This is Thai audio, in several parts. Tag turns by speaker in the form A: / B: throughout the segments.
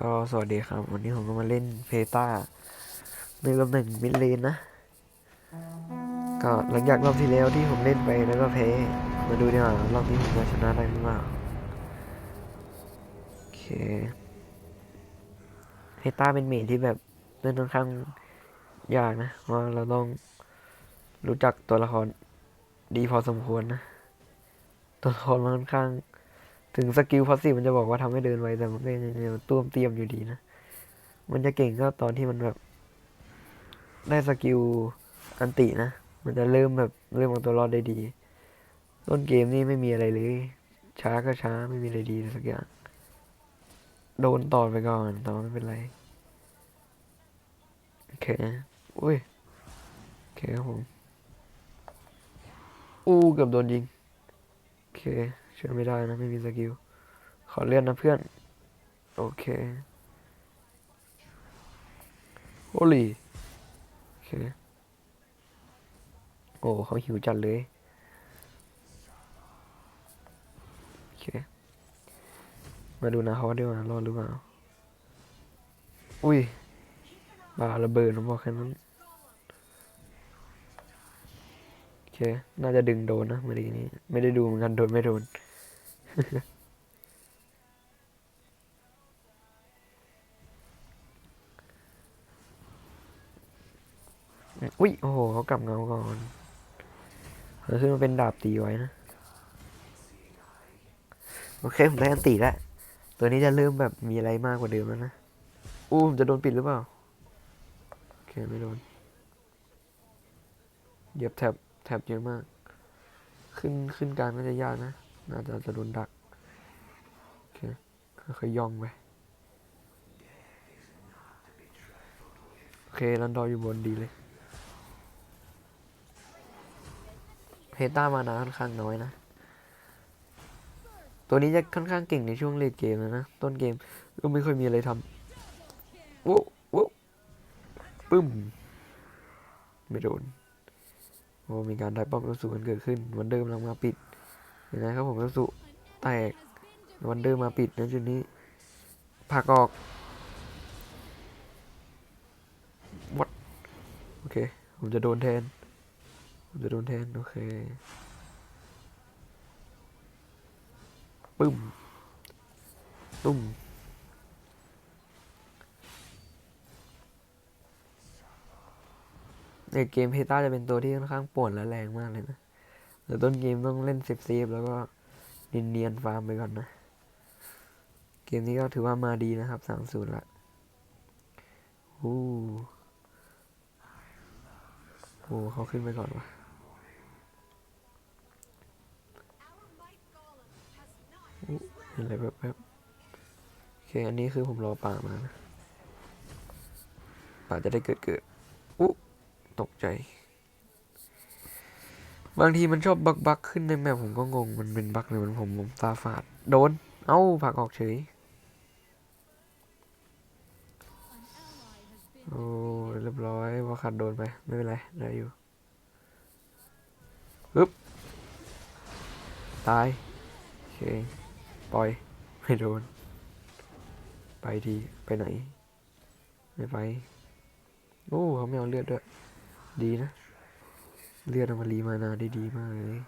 A: ก็สวัสดีครับ วันนี้ผมก็มาเล่นเพตาในตำแหน่งมิดเลนนะ ก็หลังจากรอบที่แล้วที่ผมเล่นไปแล้วก็แพ้มาดูดีกว่ารอบนี้ผมจะชนะได้หรือเปล่าโอเคเพตาเป็นเมจที่แบบเล่นค่อนข้างยากนะเพราะว่าเราต้องรู้จักตัวละครดีพอสมควรนะ ตัวละครมันค่อนข้าง ถึงสกิลพาสซีฟมันจะบอกว่าทำให้เดินไวแต่มันก็ยังยังต้วมเตรียมอยู่ดีนะ มันจะเก่งก็ตอนที่มันแบบ ได้สกิลอันตินะ มันจะเริ่มแบบเริ่มเอาตัวรอดได้ดี ต้นเกมนี่ไม่มีอะไรเลย ช้าก็ช้าไม่มีอะไรดีสักอย่าง โดนต่อไปก่อนแต่ว่าไม่เป็นไร โอเค อุ้ย โอเคครับผม อู้เกือบโดนยิง โอเค ช่วยไม่ได้นะไม่มีสกิล ขอเลื่อนนะเพื่อน โอเคโอลีโอเค โอ้เขาหิวจัดเลย โอเค มาดูนะเขาเดีกว่ารอดหรือเปล่า อุ้ยบาระเบิดผมบอกแค่นั้น โอ เค น่าจะดึงโดนนะเมื่อกี้นี้ ไม่ได้ดูเหมือนกันโดนไม่โดน อุ้ย โอ้โห เขากลับเงาก่อนเออคือมันเป็นดาบตีไว้นะ โอเค ผมได้อันตีแล้ว ตัวนี้จะเริ่มแบบมีอะไรมากกว่าเดิมแล้วนะ อู้ผมจะโดนปิดหรือเปล่า โอเค ไม่โดนเหยียบ แท็บเยอะมาก ขึ้นขึ้นกลางน่าจะยากนะ น่าจะจะโดนดัก โอเคค่อยย่องไป โอเครันดอร์อยู่บนดีเลยเพต้ามานาค่อนข้างน้อยนะ ตัวนี้จะค่อนข้างเก่งในช่วงเลดเกมแล้วนะ ต้นเกมก็ไม่ค่อยมีอะไรทำวุ้วุ้ปึ้ม ไม่โดน โอ้มีการได้ป้อมเอลสูกันเกิดขึ้น วันเดอร์กำลังมาปิดยังไงครับผมเอลสูแตกวันเดอร์มาปิดในจุดนี้ผักออกวัดโอเค ผมจะโดนแทน ผมจะโดนแทน โอเคปึ้มตุ้ม ในเกมเพต้าจะเป็นตัวที่ค่อนข้างป่วนและแรงมากเลยนะแต่ต้นเกมต้องเล่นเซฟเซฟแล้วก็เนียนๆฟาร์มไปก่อนนะ เกมนี้ก็ถือว่ามาดีนะครับสามศูนย์ละอู้โอ้เขาขึ้นไปก่อนวะอู้เห็นอะไรแบบแบบโอเค อันนี้คือผมรอป่ามานะป่าจะได้เกิดเกิดอู้ ตกใจ บางทีมันชอบบักบักขึ้นในแมปผมก็งง มันเป็นบักหรือมันผมผมตาฝาด โดน เอ้าผักออกเฉย โอ้เรียบร้อยว่าขัดโดนไป ไม่เป็นไร ได้อยู่ปึ๊บ ตายโอเคปล่อย ไม่โดน ไปที ไปไหน ไม่ไป โอ้เขาไม่เอาเลือดด้วย ดีนะ เลือดอมารีมานาได้ดีมากเลย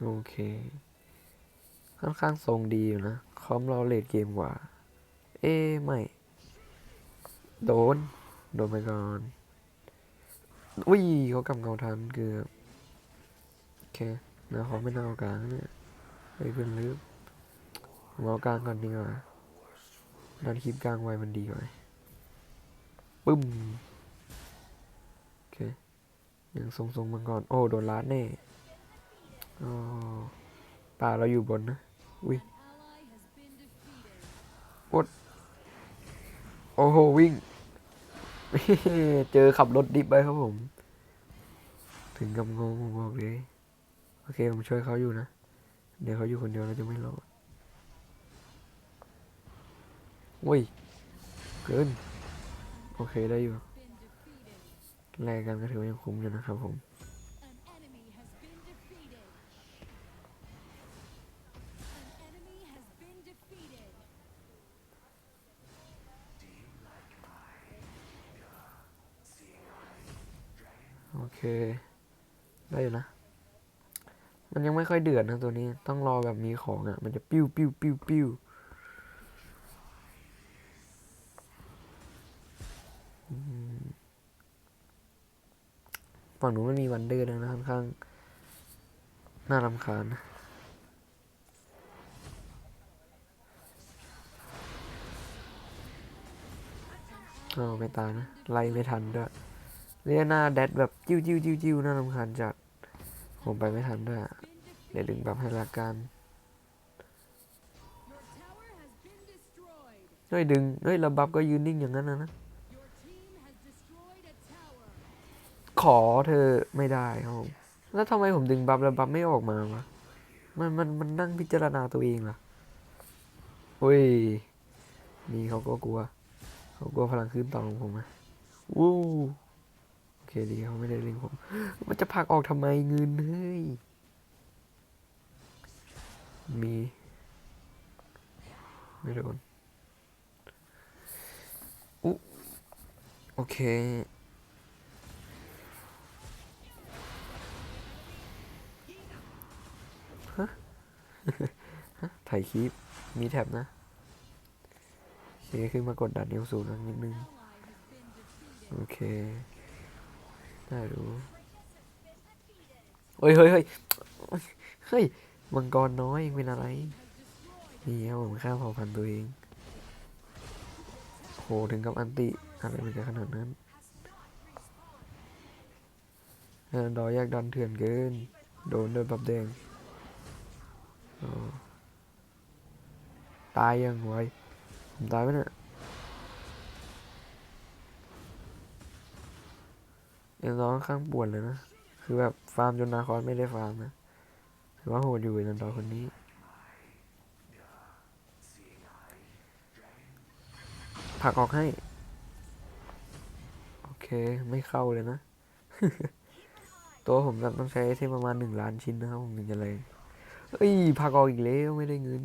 A: โอเค ค่อนข้างทรงดีอยู่นะ คอมเราเลดเกมกว่า เอ้ไม่ โดน โดนไปก่อนอุ้ยเขากำเงาทันเกือบโอเคนะเขาไม่น่าเอากลางเนี่ยไปเพื่อนลืมเอากลางก่อนดีกว่าดันคลิปกลางไว้มันดีกว่าปึ้ม ยังทรงๆมาก่อนโอ้โดนล้านแน่อ๋อป่าเราอยู่บนนะอุ้ยอดโอ้โหวิ่ง เจอขับรถดิบไปครับผม ถึงกับงงผมบอกเลยโอเคผมช่วยเขาอยู่นะ เดี๋ยวเขาอยู่คนเดียวเราจะไม่รอดโว้ยเกิน โอเคได้อยู่ แลกกันก็ถือว่ายังคุ้มอยู่นะครับผม
B: โอ
A: เค ได้อยู่นะ มันยังไม่ค่อยเดือดนะตัวนี้ ต้องรอแบบมีของอะ่ะ มันจะปิ้วปิ้วปิ้วปิ้ว ฝั่งหนูนมันมีวันเดอร์ด้วนะค่อนข้าง น่ารำคาญนะอ้าไม่ตายนะ ไล่ไม่ทันด้วยเรียหน้าแดดแบบจิ้วจิ้วจิ้วจิ้วน่ารำคาญจัด ผมไปไม่ทันด้วย เดี๋ยวดึงแบบให้ละกันเฮ้ยดึงเฮ้ยระบับก็ยืนนิ่งอย่างนั้นนะนะ ขอเธอไม่ได้ครับผมแล้วทำไมผมดึงบัฟแล้วบัฟไม่ออกมาวะมันมันมันนั่งพิจารณาตัวเองเหรอเฮ้ย นี่เขาก็กลัว เขากลัวพลังขึ้นต่อของผมนะวู้โอเคดีเขาไม่ได้ล็งผม มันจะผลักออกทำไมเงินเฮ้ย มี ไม่โดนอุ๊โอเค ถ่ายคลิป มีแท็บนะโอเคขึ้นมากดดันเอวสูงนิดนึง โอเค ได้รู้เฮ้ยเฮ้ยเฮ้ยเฮ้ย มังกรน้อยเป็นอะไร นี่ครับผมฆ่าเผ่าพันธุ์ตัวเอง โห ถึงกับอันติอะไรมันจะขนาดนั้นเออดอยแยกดันเถื่อนเกิน โดนด้วยบับแดง ตายยังไวผมตายไหมเนี่ยเอ็นร้องข้างปวดเลยนะ คือแบบฟาร์มจนนาคอนไม่ได้ฟาร์มนะถือว่าโหดอยู่เอ็นดอร์คนนี้ผักออกให้ โอเคไม่เข้าเลยนะ ตัวผมแบบต้องใช้ไอเทประมาณหนึ่งล้านชิ้นนะครับผมถึงจะแรง เอ้ยผลักออกอีกแล้วไม่ได้เงิน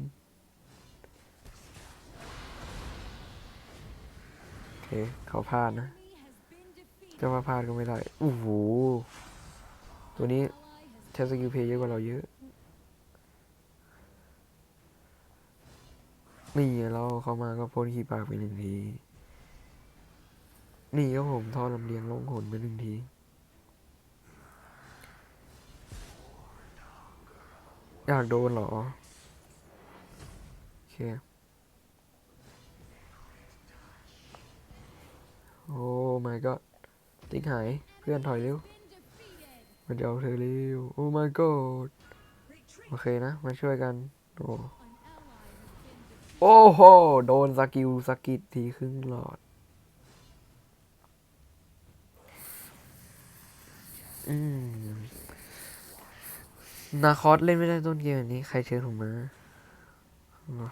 A: โอเคเขาพลาดนะจะว่าพลาดก็ไม่ได้โอ้โหตัวนี้
B: Ally has
A: ใช้สกิลเพย์เยอะกว่าเราเยอะนี่เราเข้ามาก็พ่นขี้ปากไปหนึ่งที นี่ก็ผมทอดลำเลียงลงหนไปหนึ่งที อยากโดนเหรอ โอเค โอ้ my god ติ๊กหาย เพื่อนถอยเร็ว มันจะเอาเธอเร็ว โอ้ my god โอเคนะ มาช่วยกัน โอ้โอ้โห โดนสกิลสกิดทีครึ่งหลอด อืม นาคอสเล่นไม่ได้ต้นเกมแบบนี้ ใครเชิญผมมาอ๋อ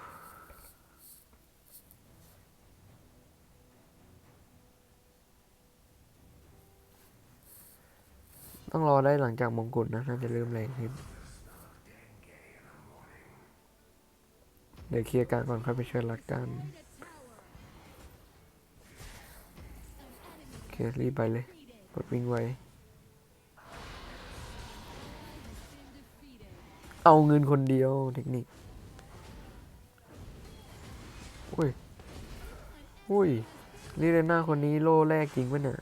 A: ต้องรอได้หลังจากมงกุฎนะ น่าจะเริ่มแรงขึ้นเดี๋ยวเคลียร์การก่อนค่อยไปช่วยรักกันโอเครีบไปเลยกดวิ่งไว เอาเงินคนเดียวเทคนิคอุ้ยอุ้ยลีเดน่าคนนี้โล่แรกจริงปะเนี่ย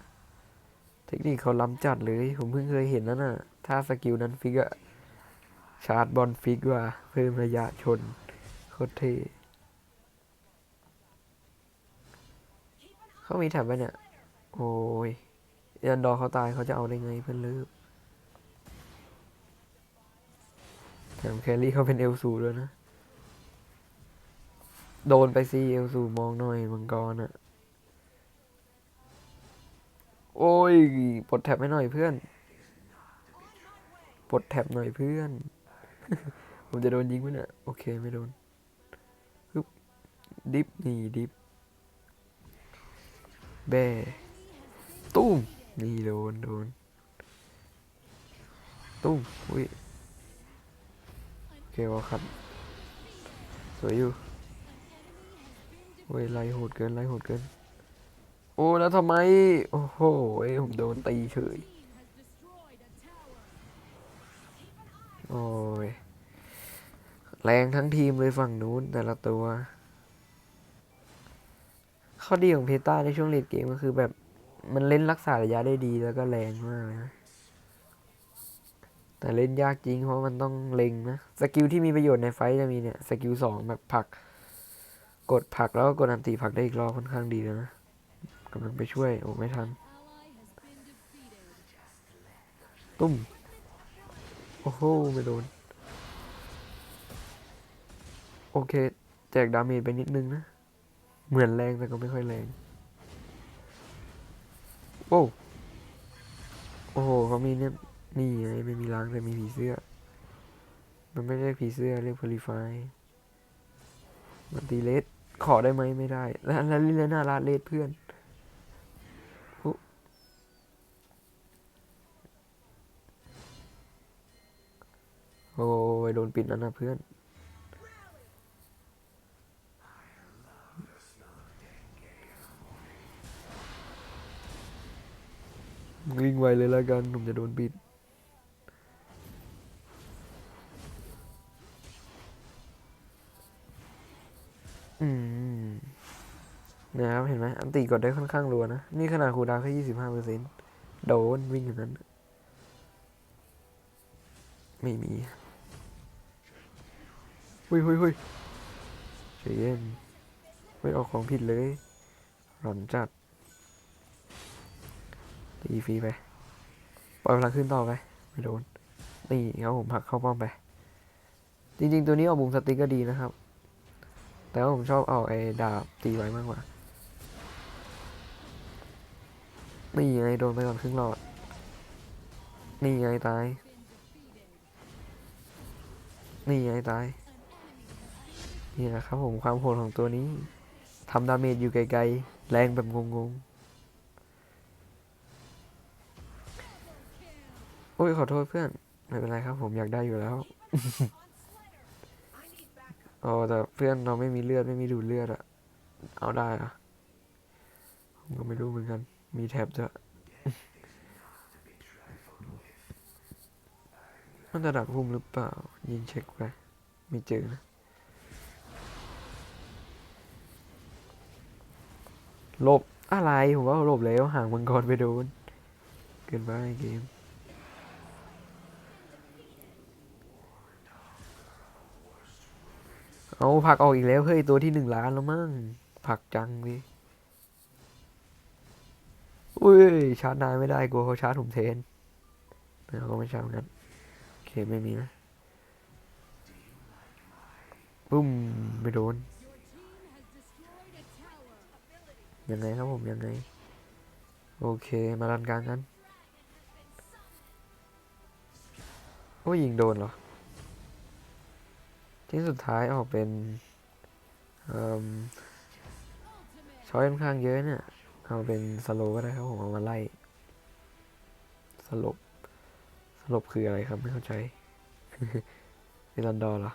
A: เทคนิคเขาล้ำจัดเลย ผมเพิ่งเคยเห็นนั่นน่ะ ถ้าสกิลนั้นฟิกอะชาร์จบอลฟิกว่า เพิ่มระยะชน โคตรเท่เขามีแถบไว้เนี่ย โอ้ยยันดอร์เขาตายเขาจะเอาได้ไงเพื่อนลิฟ แถมแครี่เขาเป็นเอลสูด้วยนะ โดนไปสิเอลสูมองหน่อยมังกรอะโอ้ยปลดแท็บให้หน่อยเพื่อนปลดแท็บหน่อยเพื่อน ผมจะโดนยิงไหมเนี่ยโอเคไม่โดนฮึบดิฟนี่ดิฟแบตุ้มนี่โดนโดนตุ้มอุ้ย เกลครับสวยอยู่เว้ยไล่โหดเกินไล่โหดเกิน โอ้แล้วทำไม โอ้โหผมโดนตีเฉยโอ้ยแรงทั้งทีมเลยฝั่งนู้นแต่ละตัว ข้อดีของเพต้าในช่วงเลดเกมก็คือแบบมันเล่นรักษาระยะได้ดีแล้วก็แรงมากเลยนะ แต่เล่นยากจริงเพราะมันต้องเล็งนะ สกิลที่มีประโยชน์ในไฟจะมีเนี่ย สกิลสองแบบผลัก กดผลักแล้วก็กดอันตีผลักได้อีกรอบค่อนข้างดีเลยนะกำลังไปช่วย โอ้ไม่ทัน ตุ้ม โอ้โห ไม่โดน โอเค แจกดาเมจไปนิดนึงนะ เหมือนแรงแต่ก็ไม่ค่อยแรงโอ้โอ้โหเขามีเนี่ย นี่ไงไม่มีล้างแต่มีผีเสื้อ มันไม่ใช่ผีเสื้อเรียกพลิฟายมันตีเลสขอได้ไหมไม่ได้ แล้วแล้วลิเลน่าลาดเลสเพื่อนโอ้ยโดนปิดแล้วนะเพื่อนวิ่งไวเลยแล้วกันผมจะโดนปิด นะครับเห็นไหมอันตีกดได้ค่อนข้างรัวนะ นี่ขนาดคูดาวแค่ยี่สิบห้าเปอร์เซ็นต์โดนวิ่งอย่างนั้น ไม่มีหุยหุยหุยเฉยเย็นไม่ออกของผิดเลย หลอนจัดตีฟรีไป ปล่อยพลังขึ้นต่อไป ไม่โดน นี่ครับผมผลักเข้าป้อมไป จริงๆ ตัวนี้ออกมุมสติ๊กก็ดีนะครับ แต่ว่าผมชอบเอาไอ้ดาบตีไว้มากกว่า นี่ไงโดนไปก่อนครึ่งหลอด นี่ไงตาย นี่ไงตาย นี่แหละครับผมความโหดของตัวนี้ทำดาเมจอยู่ไกลๆ แรงแบบงงๆ โอ้ยขอโทษเพื่อน ไม่เป็นไรครับผมอยากได้อยู่แล้วอ๋อแต่เพื่อนเราไม่มีเลือดไม่มีดูดเลือดอะเอาได้อะผมก็ไม่รู้เหมือนกัน มีแท็บจะมันจะดักพุ่มหรือเปล่า ยิงเช็คไปม่เจอนะ หลบอะไร ผมว่าหลบแล้วห่างมังกรไปโดน เกินไปเกมเอาผักออกอีกแล้ว เฮ้ย ตัวที่หนึ่งล้านแล้วมั้งผักจังดิ อุ้ยชาร์จนายไม่ได้กลัวเขาชาร์จผมเทนไม่เอาก็ไม่ชาร์จนกันโอเคไม่มีนะปุ้มไม่โดนยังไงครับผมยังไง โอเคมารันกลางกันโอ้ยิงโดนเหรอ ที่สุดท้ายออกเป็นเอ่ม
B: Ultimate.
A: ช้อยค่อนข้างเยอะเนี่ย เอาเป็นสโลก็ได้ครับผมเอามาไล่สลบสลบคืออะไรครับไม่เข้าใจเวลันดอร์เหรอ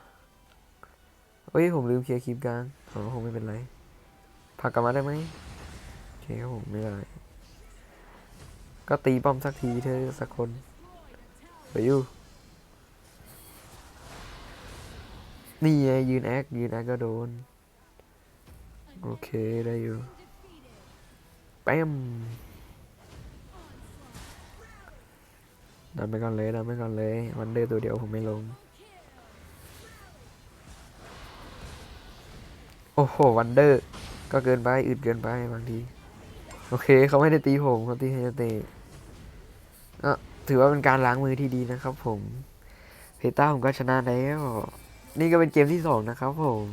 A: เอ้ยผมลืมเคลียร์คลิปกลางอ๋อคงไม่เป็นไรผักกลับมาได้ไหมโอเคครับผมไม่เป็นไรก็ตีป้อมสักทีเธอสักคนไปอยู่นี่ไงยืนแอคยืนแอคก็โดน โอเคได้อยู่ ป๊มดันไปก่อนเลยดันไปก่อนเลยวันเดอร์ตัวเดียวผมไม่ลง โอ้โหวันเดอร์ก็เกินไปอึดเกินไปบางที โอเคเขาไม่ได้ตีผมเขาตีเฮเตะก็ถือว่าเป็นการล้างมือที่ดีนะครับผมเพต้าผมก็ชนะแล้ว นี่ก็เป็นเกมที่สองนะครับผม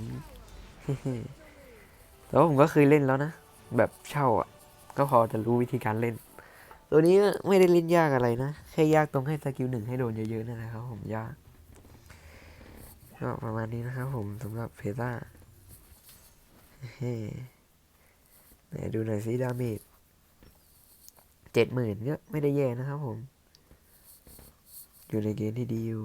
A: แต่ว่าผมก็เคยเล่นแล้วนะ แบบเช่าอะ ก็พอจะรู้วิธีการเล่น ตัวนี้ไม่ได้เล่นยากอะไรนะ แค่ยากตรงให้สกิลหนึ่งให้โดนเยอะๆนั่นแหละครับผมยาก ก็ประมาณนี้นะครับผมสำหรับเพต้าเฮ้ไหนดูหน่อยซิดาเมจเจ็ดหมื่นก็ไม่ได้แย่นะครับผม อยู่ในเกณฑ์ที่ดีอยู่